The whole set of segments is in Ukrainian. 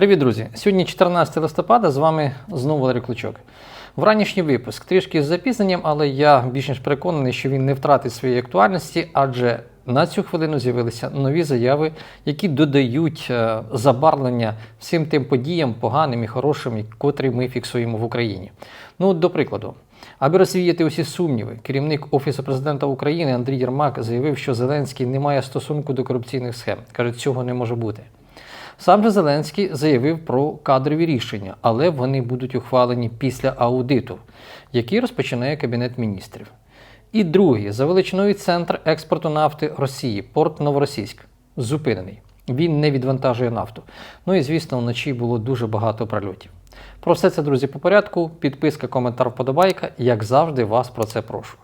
Привіт, друзі! Сьогодні 14 листопада, з вами знову Валерій Клочок. Вранішній випуск трішки з запізненням, але я більш ніж переконаний, що він не втратить своєї актуальності, адже на цю хвилину з'явилися нові заяви, які додають е, забарвлення всім тим подіям, поганим і хорошим, котрі ми фіксуємо в Україні. Ну, до прикладу, аби розвіяти усі сумніви, керівник Офісу президента України Андрій Єрмак заявив, що Зеленський не має стосунку до корупційних схем. Каже, цього не може бути. Сам же Зеленський заявив про кадрові рішення, але вони будуть ухвалені після аудиту, який розпочинає Кабінет міністрів. І другий за величиною центр експорту нафти Росії, порт Новоросійськ, зупинений. Він не відвантажує нафту. Ну і звісно, вночі було дуже багато прольотів. Про все це, друзі, по порядку. Підписка, коментар, вподобайка. Як завжди, вас про це прошу.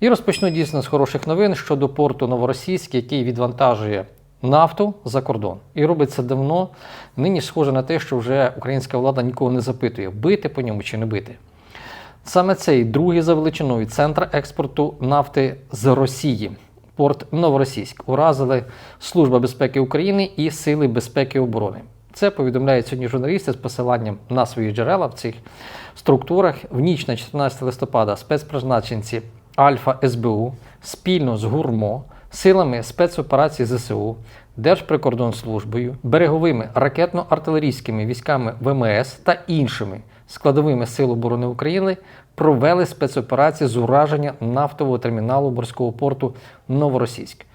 І розпочну дійсно з хороших новин щодо порту Новоросійськ, який відвантажує нафту за кордон. І робить це давно. Нині схоже на те, що вже українська влада нікого не запитує, бити по ньому чи не бити. Саме цей другий за величиною центр експорту нафти з Росії, порт Новоросійськ, уразили Служба безпеки України і Сили безпеки оборони. Це повідомляють сьогодні журналісти з посиланням на свої джерела в цих структурах. В ніч на 14 листопада спецпризначенці Альфа СБУ спільно з ГУРМО, силами спецоперації ЗСУ, Держприкордонслужбою, береговими ракетно-артилерійськими військами ВМС та іншими складовими Сил оборони України провели спецоперації з ураження нафтового терміналу морського порту Новоросійськ.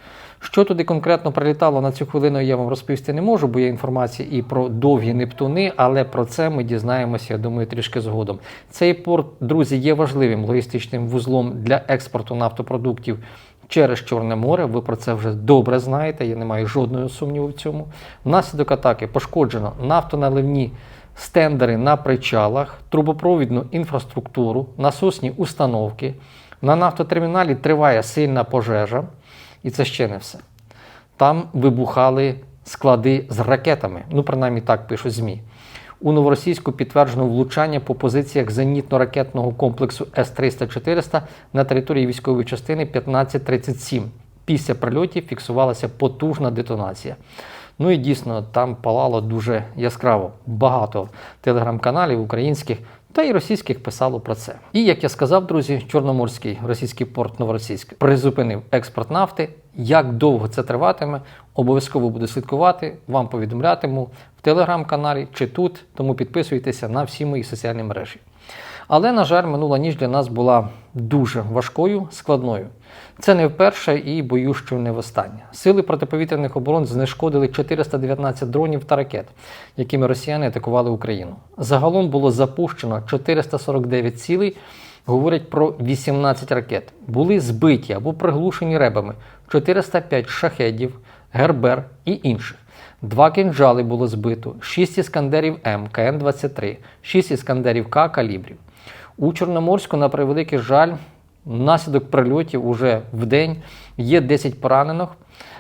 Що туди конкретно прилітало на цю хвилину, я вам розповісти не можу, бо є інформація і про довгі Нептуни, але про це ми дізнаємося, я думаю, трішки згодом. Цей порт, друзі, є важливим логістичним вузлом для експорту нафтопродуктів через Чорне море. Ви про це вже добре знаєте, я не маю жодного сумніву в цьому. Внаслідок атаки пошкоджено нафтоналивні стендери на причалах, трубопровідну інфраструктуру, насосні установки. На нафтотерміналі триває сильна пожежа. І це ще не все. Там вибухали склади з ракетами. Ну, принаймні так пишуть ЗМІ. У новоросійську підтверджено влучання по позиціях зенітно-ракетного комплексу С-300-400 на території військової частини 1537. Після прильотів фіксувалася потужна детонація. Ну і дійсно там палало дуже яскраво. Багато телеграм-каналів українських та й російських писало про це. І як я сказав, друзі, Чорноморський російський порт Новоросійськ призупинив експорт нафти. Як довго це триватиме, обов'язково буду слідкувати, вам повідомлятиму телеграм-каналі чи тут, тому підписуйтеся на всі мої соціальні мережі. Але, на жаль, минула ніч для нас була дуже важкою, складною. Це не вперше і боюсь, що не востаннє. Сили протиповітряних оборон знешкодили 419 дронів та ракет, якими росіяни атакували Україну. Загалом було запущено 449 цілей. Говорять про 18 ракет. Були збиті або приглушені ребами 405 шахедів, гербер і інших. Два кинджали було збито, 6 іскандерів М, КН-23, 6 іскандерів К калібрів. У Чорноморську, на превеликий жаль, внаслідок прильотів уже в день є 10 поранених.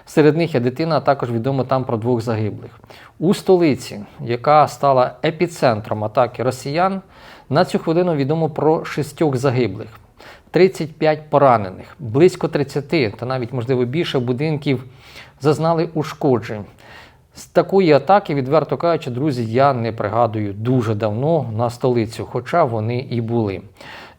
Серед них є дитина, а також відомо там про двох загиблих. У столиці, яка стала епіцентром атаки росіян, на цю хвилину відомо про шістьох загиблих, 35 поранених, близько 30 та навіть, можливо, більше будинків зазнали ушкоджень. З такої атаки, відверто кажучи, друзі, я не пригадую дуже давно на столицю, хоча вони і були.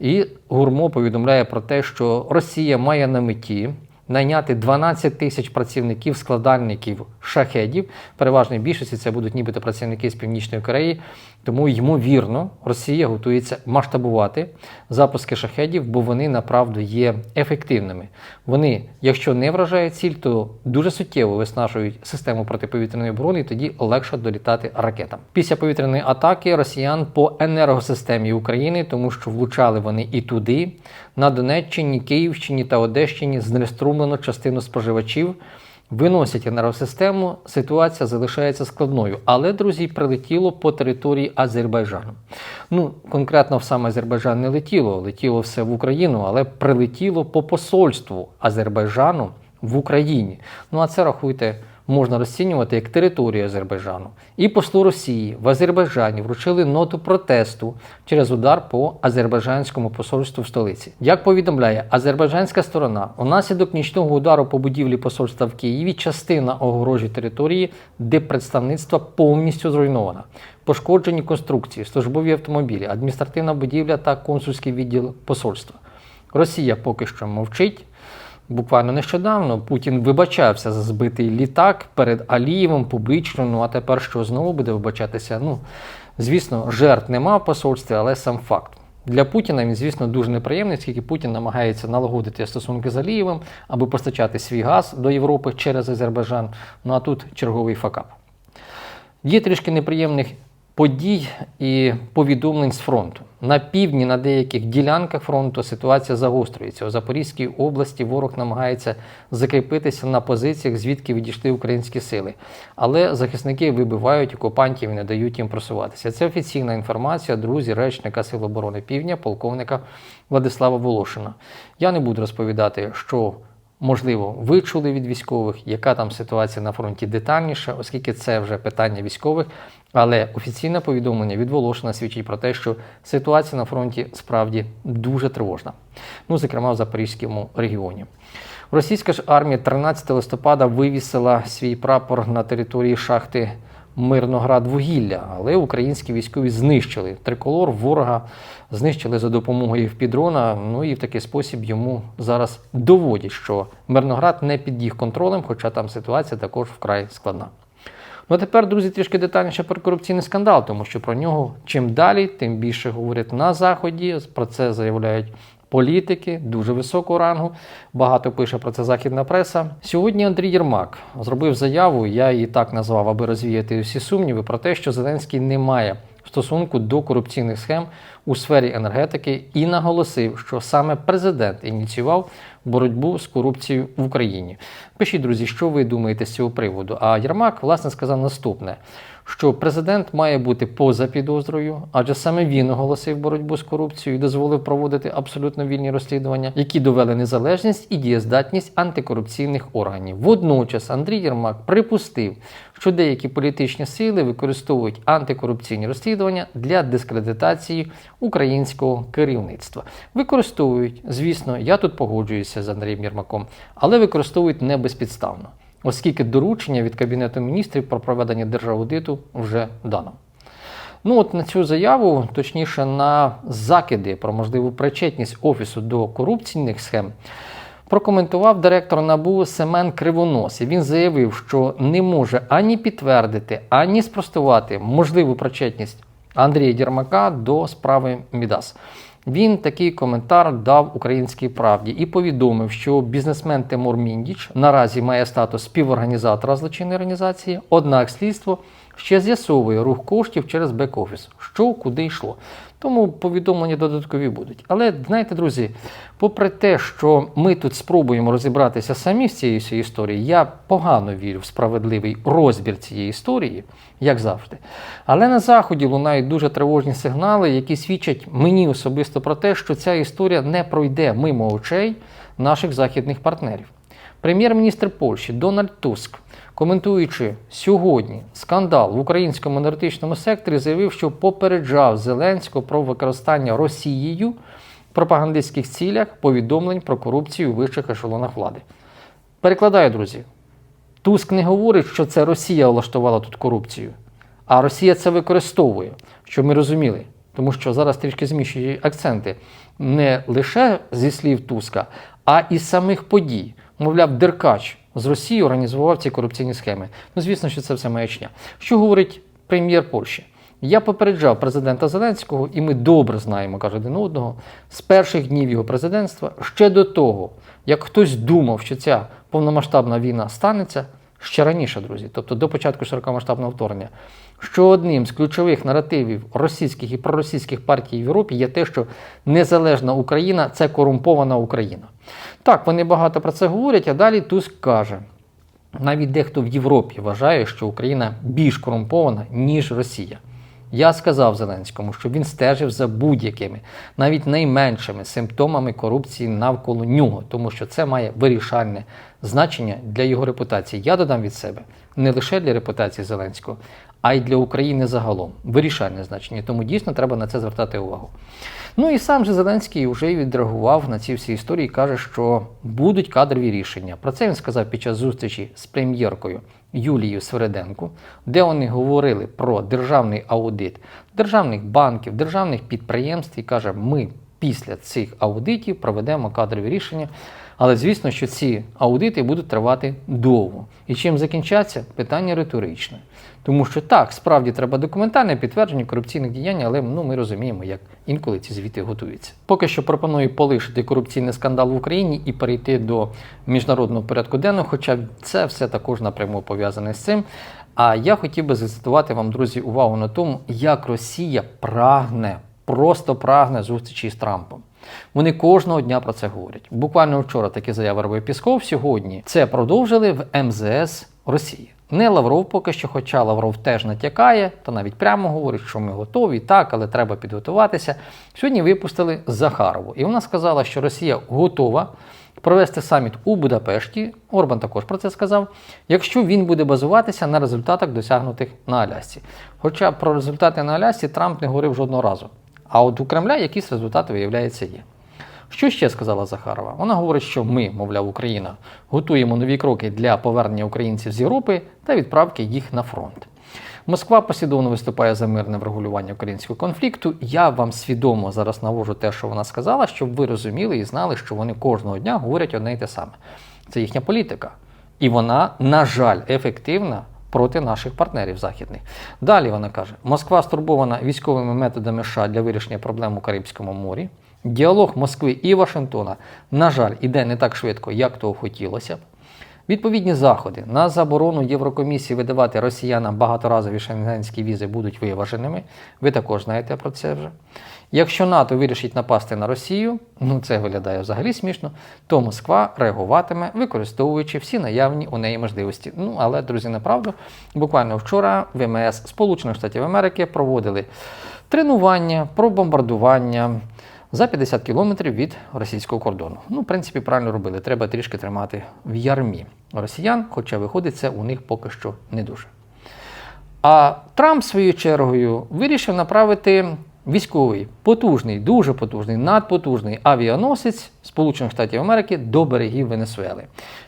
І Гурмо повідомляє про те, що Росія має на меті найняти 12 тисяч працівників, складальників шахедів. Переважної більшості це будуть нібито працівники з Північної Кореї. Тому, ймовірно, Росія готується масштабувати запуски шахедів, бо вони направду є ефективними. Вони, якщо не вражають ціль, то дуже суттєво виснажують систему протиповітряної оборони, і тоді легше долітати ракетам. Після повітряної атаки росіян по енергосистемі України, тому що влучали вони і туди, на Донеччині, Київщині та Одещині знеструмлено частину споживачів виносять енергосистему, ситуація залишається складною. Але, друзі, прилетіло по території Азербайджану. Ну, конкретно в сам Азербайджан не летіло, летіло все в Україну, але прилетіло по посольству Азербайджану в Україні. Ну а це рахуйте можна розцінювати як територію Азербайджану. І послу Росії в Азербайджані вручили ноту протесту через удар по азербайджанському посольству в столиці. Як повідомляє азербайджанська сторона, унаслідок нічного удару по будівлі посольства в Києві частина огорожі території, де представництво повністю зруйнована. Пошкоджені конструкції, службові автомобілі, адміністративна будівля та консульський відділ посольства. Росія поки що мовчить. Буквально нещодавно Путін вибачався за збитий літак перед Алієвим публічно. Ну а тепер що знову буде вибачатися? Ну, звісно, жертв нема в посольстві, але сам факт. Для Путіна він, звісно, дуже неприємний, оскільки Путін намагається налагодити стосунки з Алієвим, аби постачати свій газ до Європи через Азербайджан. Ну а тут черговий факап. Є трішки неприємних подій і повідомлень з фронту. На півдні, на деяких ділянках фронту ситуація загострюється. У Запорізькій області ворог намагається закріпитися на позиціях, звідки відійшли українські сили. Але захисники вибивають окупантів і не дають їм просуватися. Це офіційна інформація, друзі, речника Сил оборони Півдня, полковника Владислава Волошина. Я не буду розповідати, що Можливо, ви чули від військових, яка там ситуація на фронті детальніша, оскільки це вже питання військових. Але офіційне повідомлення від Волошина свідчить про те, що ситуація на фронті справді дуже тривожна. Ну, зокрема, в Запорізькому регіоні. Російська ж армія 13 листопада вивісила свій прапор на території шахти Мирноград вугілля, але українські військові знищили триколор ворога, знищили за допомогою впідрона. Ну і в такий спосіб йому зараз доводять, що Мирноград не під їх контролем, хоча там ситуація також вкрай складна. Ну а тепер, друзі, трішки детальніше про корупційний скандал, тому що про нього чим далі, тим більше говорять на заході. Про це заявляють політики дуже високого рангу. Багато пише про це західна преса. Сьогодні Андрій Єрмак зробив заяву. Я її так назвав, аби розвіяти всі сумніви про те, що Зеленський не має стосунку до корупційних схем у сфері енергетики і наголосив, що саме президент ініціював боротьбу з корупцією в Україні. Пишіть, друзі, що ви думаєте з цього приводу. А Єрмак власне сказав наступне. Що президент має бути поза підозрою, адже саме він оголосив боротьбу з корупцією і дозволив проводити абсолютно вільні розслідування, які довели незалежність і дієздатність антикорупційних органів. Водночас Андрій Єрмак припустив, що деякі політичні сили використовують антикорупційні розслідування для дискредитації українського керівництва. Використовують, звісно, я тут погоджуюся з Андрієм Єрмаком, але використовують не безпідставно, оскільки доручення від Кабінету міністрів про проведення держаудиту вже дано. Ну от на цю заяву, точніше, на закиди про можливу причетність офісу до корупційних схем. Прокоментував директор НАБУ Семен Кривонос. І Він заявив, що не може ані підтвердити, ані спростувати можливу причетність Андрія Єрмака до справи Мідас. Він такий коментар дав українській правді і повідомив, що бізнесмен Тимур Міндіч наразі має статус співорганізатора злочинної організації, однак слідство ще з'ясовує рух коштів через бек-офіс, що куди йшло. Тому повідомлення додаткові будуть. Але знаєте, друзі, попри те, що ми тут спробуємо розібратися самі з цією історією, я погано вірю в справедливий розбір цієї історії, як завжди. Але на заході лунають дуже тривожні сигнали, які свідчать мені особисто про те, що ця історія не пройде мимо очей наших західних партнерів. Прем'єр-міністр Польщі Дональд Туск, коментуючи сьогодні скандал в українському енергетичному секторі, заявив, що попереджав Зеленського про використання Росією в пропагандистських цілях повідомлень про корупцію у вищих ешелонах влади. Перекладаю, друзі. Туск не говорить, що це Росія влаштувала тут корупцію, а Росія це використовує, щоб ми розуміли. Тому що зараз трішки зміщують акценти не лише зі слів Туска, а і самих подій. Мовляв, Деркач з Росії організував ці корупційні схеми. Ну, звісно, що це все маячня. Що говорить прем'єр Польщі? Я попереджав президента Зеленського, і ми добре знаємо, каже один одного, з перших днів його президентства, ще до того, як хтось думав, що ця повномасштабна війна станеться, ще раніше, друзі, тобто до початку широкомасштабного вторгнення, що одним з ключових наративів російських і проросійських партій в Європі є те, що незалежна Україна це корумпована Україна. Так, вони багато про це говорять, а далі Туск каже. Навіть дехто в Європі вважає, що Україна більш корумпована, ніж Росія. Я сказав Зеленському, щоб він стежив за будь-якими, навіть найменшими симптомами корупції навколо нього, тому що це має вирішальне значення для його репутації. Я додам від себе не лише для репутації Зеленського, а й для України загалом. Вирішальне значення. Тому дійсно треба на це звертати увагу. Ну і сам же Зеленський вже відреагував на ці всі історії. каже, що будуть кадрові рішення. Про це він сказав під час зустрічі з прем'єркою Юлією Свереденко, де вони говорили про державний аудит державних банків, державних підприємств і каже, ми після цих аудитів проведемо кадрові рішення. Але звісно, що ці аудити будуть тривати довго. І чим закінчаться? Питання риторичне. Тому що так, справді треба документальне підтвердження корупційних діянь, але ну, ми розуміємо, як інколи ці звіти готуються. Поки що пропоную полишити корупційний скандал в Україні і перейти до міжнародного порядку денного, хоча це все також напряму пов'язане з цим. А я хотів би зацитувати вам, друзі, увагу на тому, як Росія прагне, просто прагне зустрічі з Трампом. Вони кожного дня про це говорять. Буквально вчора такі заяви робив Пісков. Сьогодні це продовжили в МЗС Росії. Не Лавров поки що, хоча Лавров теж натякає, та навіть прямо говорить, що ми готові, так, але треба підготуватися. Сьогодні випустили Захарову, і вона сказала, що Росія готова провести саміт у Будапешті. Орбан також про це сказав, якщо він буде базуватися на результатах, досягнутих на Алясці. Хоча про результати на Алясці Трамп не говорив жодного разу. А от у Кремля якісь результати, виявляється, є. Що ще сказала Захарова? Вона говорить, що ми, мовляв, Україна, готуємо нові кроки для повернення українців з Європи та відправки їх на фронт. Москва послідовно виступає за мирне врегулювання українського конфлікту. Я вам свідомо зараз навожу те, що вона сказала, щоб ви розуміли і знали, що вони кожного дня говорять одне й те саме. Це їхня політика. І вона, на жаль, ефективна проти наших партнерів західних. Далі вона каже: Москва стурбована військовими методами США для вирішення проблем у Карибському морі. Діалог Москви і Вашингтона, на жаль, іде не так швидко, як того хотілося б. Відповідні заходи на заборону Єврокомісії видавати росіянам багаторазові шенгенські візи будуть виваженими. Ви також знаєте про це вже. Якщо НАТО вирішить напасти на Росію, ну це виглядає взагалі смішно, то Москва реагуватиме, використовуючи всі наявні у неї можливості. Ну але, друзі, направду, буквально вчора в МС Сполучених Штатів Америки проводили тренування про бомбардування за 50 кілометрів від російського кордону. Ну, в принципі, правильно робили. Треба трішки тримати в ярмі росіян, хоча виходить це у них поки що не дуже. А Трамп, своєю чергою, вирішив направити військовий, потужний, дуже потужний, надпотужний авіаносець Сполучених Штатів Америки до берегів Венесуели.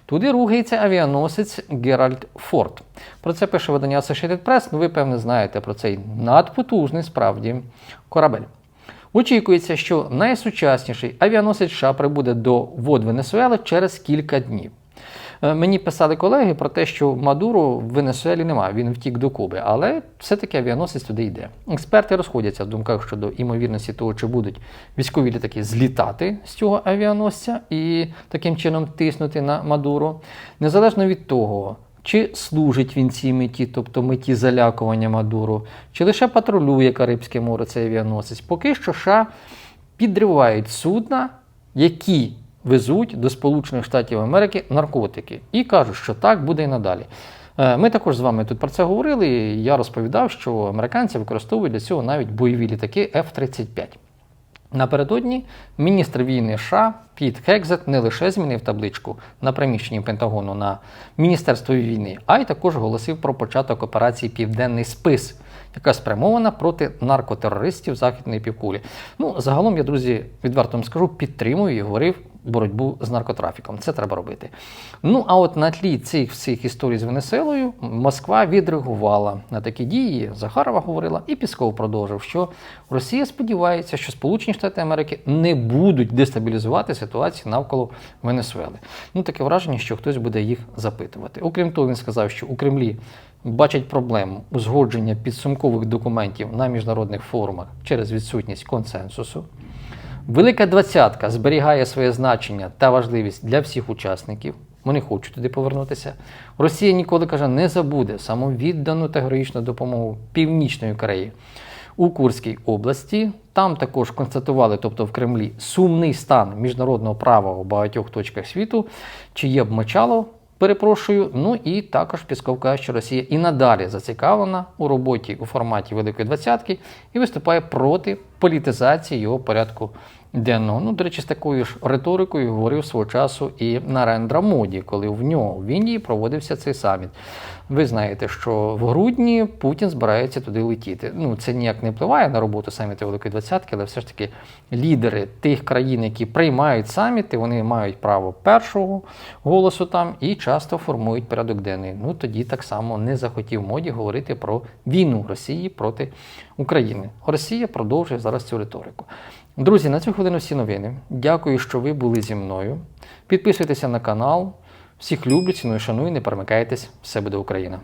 Туди рухається авіаносець Геральд Форд. Про це пише видання Associated Press, ну ви, певне, знаєте про цей надпотужний справді корабель. Очікується, що найсучасніший авіаносець США прибуде до вод Венесуели через кілька днів. Е, мені писали колеги про те, що Мадуро в Венесуелі немає, він втік до Куби, але все-таки авіаносець туди йде. Експерти розходяться в думках щодо імовірності того, чи будуть військові літаки злітати з цього авіаносця і таким чином тиснути на Мадуро. Незалежно від того, чи служить він цій меті, тобто меті залякування Мадуру, чи лише патрулює Карибське море цей авіаносець. Поки що США підривають судна, які везуть до Сполучених Штатів Америки наркотики, і кажуть, що так буде і надалі. Е, ми також з вами тут про це говорили. Я розповідав, що американці використовують для цього навіть бойові літаки F-35. Напередодні міністр війни США Піт Хекзет не лише змінив табличку на приміщенні Пентагону на Міністерство війни, а й також оголосив про початок операції Південний спис, яка спрямована проти наркотерористів західної півкулі. Ну, загалом я, друзі, відверто вам скажу, підтримую і говорив боротьбу з наркотрафіком. Це треба робити. Ну, а от на тлі цих всіх історій з Венесуелою Москва відреагувала на такі дії. Захарова говорила, і Пісков продовжив, що Росія сподівається, що Сполучені Штати Америки не будуть дестабілізувати ситуацію навколо Венесуели. Ну, таке враження, що хтось буде їх запитувати. Окрім того, він сказав, що у Кремлі. Бачать проблему узгодження підсумкових документів на міжнародних форумах через відсутність консенсусу. Велика двадцятка зберігає своє значення та важливість для всіх учасників. Вони хочуть туди повернутися. Росія ніколи каже, не забуде самовіддану та героїчну допомогу Північної Кореї у Курській області. Там також констатували, тобто в Кремлі, сумний стан міжнародного права у багатьох точках світу, чиє б мочало Перепрошую, ну і також Пісков каже, що Росія і надалі зацікавлена у роботі у форматі Великої Двадцятки і виступає проти політизації його порядку денного. Ну, до речі, з такою ж риторикою говорив свого часу і Нарендра Моді, коли в нього в Індії проводився цей саміт. Ви знаєте, що в грудні Путін збирається туди летіти. Ну, це ніяк не впливає на роботу саміту Великої Двадцятки, але все ж таки лідери тих країн, які приймають саміти, вони мають право першого голосу там і часто формують порядок денний. Ну тоді так само не захотів моді говорити про війну Росії проти України. Росія продовжує зараз цю риторику. Друзі, на цю хвилину всі новини. Дякую, що ви були зі мною. Підписуйтеся на канал. Всіх люблю, ціную, шаную, не перемикайтесь. Все буде Україна!